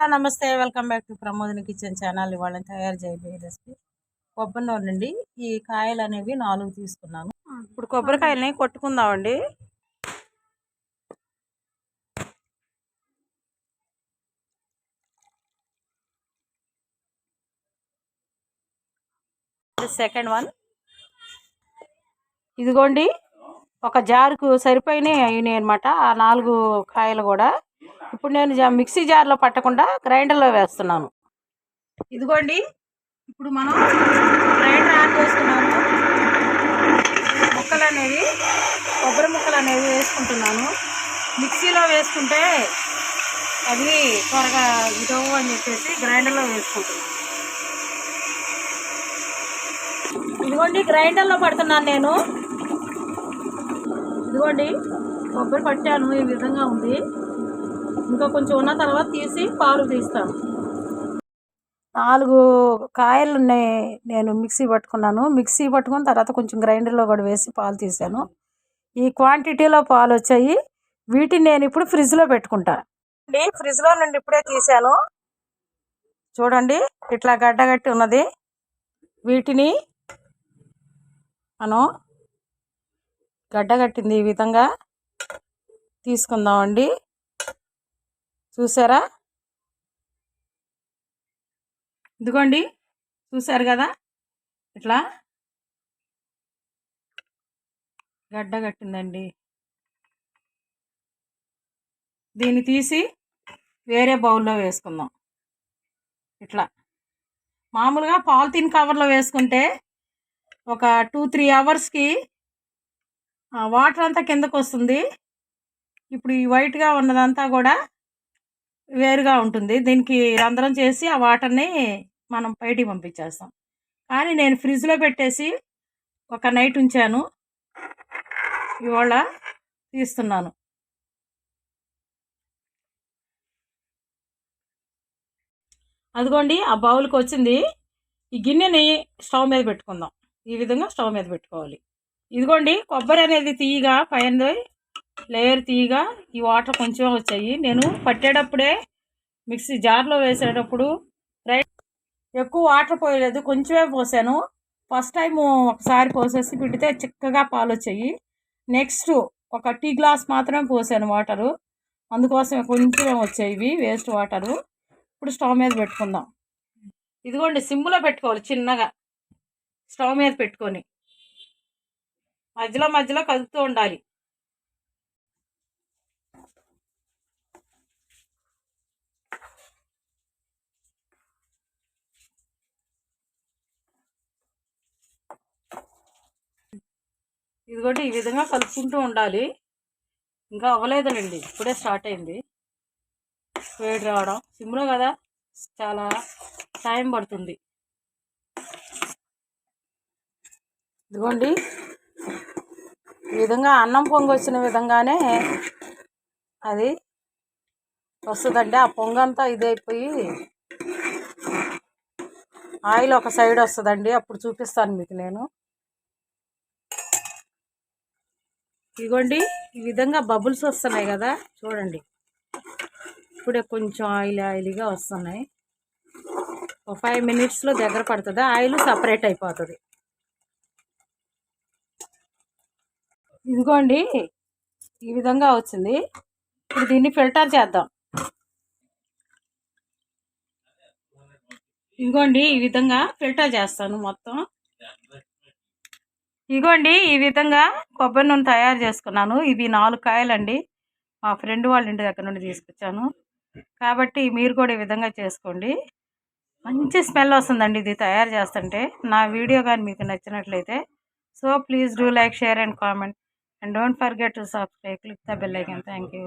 నమస్తే. Welcome back to Pramodini kitchen channel. ఇవాళ తయారు చేయబోయే రెసిపీ కొబ్బరి నూనె నుండి ఈ కాయలు అనేవి నాలుగు తీసుకున్నాను. ఇప్పుడు కొబ్బరికాయలని కొట్టుకుందామండి. సెకండ్ వన్ ఇదిగోండి. ఒక జారుకు సరిపోయినాయి అయినాయి అనమాట ఆ నాలుగు కాయలు కూడా. ఇప్పుడు నేను జా- మిక్సీ జార్లో పట్టకుండా గ్రైండర్లో వేస్తున్నాను. ఇదిగోండి. ఇప్పుడు మనం గ్రైండర్ ఆన్ చేసుకున్నాము. ముక్కలు అనేవి కొబ్బరి ముక్కలు అనేవి వేసుకుంటున్నాను. మిక్సీలో వేసుకుంటే అవి త్వరగా ఇదవు అని చెప్పేసి గ్రైండర్లో వేసుకుంటున్నాను. ఇదిగోండి గ్రైండర్లో పడుతున్నాను నేను. ఇదిగోండి కొబ్బరి పట్టాను ఈ విధంగా ఉంది. ఇంకా కొంచెం ఉన్న తర్వాత తీసి పాలు తీస్తాను. నాలుగు కాయలు ఉన్నాయి. నేను మిక్సీ పట్టుకున్నాను. మిక్సీ పట్టుకున్న తర్వాత కొంచెం గ్రైండర్లో కూడా వేసి పాలు తీసాను. ఈ క్వాంటిటీలో పాలు వచ్చాయి. వీటిని నేను ఇప్పుడు ఫ్రిడ్జ్లో పెట్టుకుంటా. అండి ఫ్రిడ్జ్లో నుండి ఇప్పుడే తీసాను. చూడండి ఇట్లా గడ్డగట్టి ఉన్నది. వీటిని మనం గడ్డగట్టింది ఈ విధంగా తీసుకుందామండి. చూసారా? ఇదిగోండి చూసారు కదా? ఇట్లా గడ్డ కట్టిందండి. దీన్ని తీసి వేరే బౌల్లో వేసుకుందాం. ఇట్లా. మామూలుగా పాలిథిన్ కవర్లో వేసుకుంటే ఒక టూ త్రీ అవర్స్కి వాటర్ అంతా కిందకు వస్తుంది ఇప్పుడు ఈ వైట్గా ఉన్నదంతా కూడా వేరుగా ఉంటుంది. దీనికి రంధ్రం చేసి ఆ వాటర్ని మనం బయటికి పంపించేస్తాం. కానీ నేను ఫ్రిడ్జ్లో పెట్టేసి ఒక నైట్ ఉంచాను. ఇవాళ తీస్తున్నాను. అదిగోండి ఆ బౌల్కి వచ్చింది. ఈ గిన్నెని స్టవ్ మీద పెట్టుకుందాం. ఈ విధంగా స్టవ్ మీద పెట్టుకోవాలి. ఇదిగోండి కొబ్బరి అనేది తీయగా పైన లేయర్ తీయగా ఈ వాటర్ కొంచెం వచ్చాయి. నేను పట్టేటప్పుడే మిక్సీ జార్లో వేసేటప్పుడు రైట్ ఎక్కువ వాటర్ పోయలేదు కొంచెమే పోసాను. ఫస్ట్ టైం ఒకసారి పోసేసి పిడితే చిక్కగా పాలు వచ్చాయి నెక్స్ట్ ఒక టీ గ్లాస్ మాత్రమే పోసాను వాటరు. అందుకోసం కొంచెం వచ్చాయి ఇవి వేస్ట్ వాటరు. ఇప్పుడు స్టవ్ మీద పెట్టుకుందాం. ఇదిగోండి సిమ్లో పెట్టుకోవాలి చిన్నగా. స్టవ్ మీద పెట్టుకొని. మధ్యలో మధ్యలో కదుపుతూ ఉండాలి. ఇదిగోండి ఈ విధంగా కలుపుకుంటూ ఉండాలి. ఇంకా అవ్వలేదులేండి ఇప్పుడే స్టార్ట్ అయింది. వేడి రావడం సిమ్లో కదా చాలా టైం పడుతుంది. ఇదిగోండి ఈ విధంగా అన్నం పొంగు వచ్చిన విధంగానే అది వస్తుందండి. ఆ పొంగంతా ఇదైపోయి ఆయిల్ ఒక సైడ్ వస్తుందండి. అప్పుడు చూపిస్తాను మీకు నేను. ఇదిగోండి ఈ విధంగా బబుల్స్ వస్తున్నాయి కదా చూడండి. ఇప్పుడే కొంచెం ఆయిల్ ఆయిల్గా వస్తున్నాయి. ఒక ఫైవ్ మినిట్స్లో దగ్గర పడుతుంది. ఆయిల్ సపరేట్ అయిపోతుంది. ఇదిగోండి ఈ విధంగా వచ్చింది. ఇప్పుడు దీన్ని ఫిల్టర్ చేద్దాం. ఇదిగోండి ఈ విధంగా ఫిల్టర్ చేస్తాను మొత్తం. ఇదిగోండి ఈ విధంగా కొబ్బరి నూనె తయారు చేసుకున్నాను. ఇవి నాలుగు కాయలండి. మా ఫ్రెండ్ వాళ్ళ ఇంటి దగ్గర నుండి తీసుకొచ్చాను. కాబట్టి మీరు కూడా ఈ విధంగా చేసుకోండి. మంచి స్మెల్ వస్తుందండి ఇది తయారు చేస్తుంటే. నా వీడియో కానీ మీకు నచ్చినట్లయితే so please do like share and comment. And don't forget to subscribe click the bell icon. Thank you.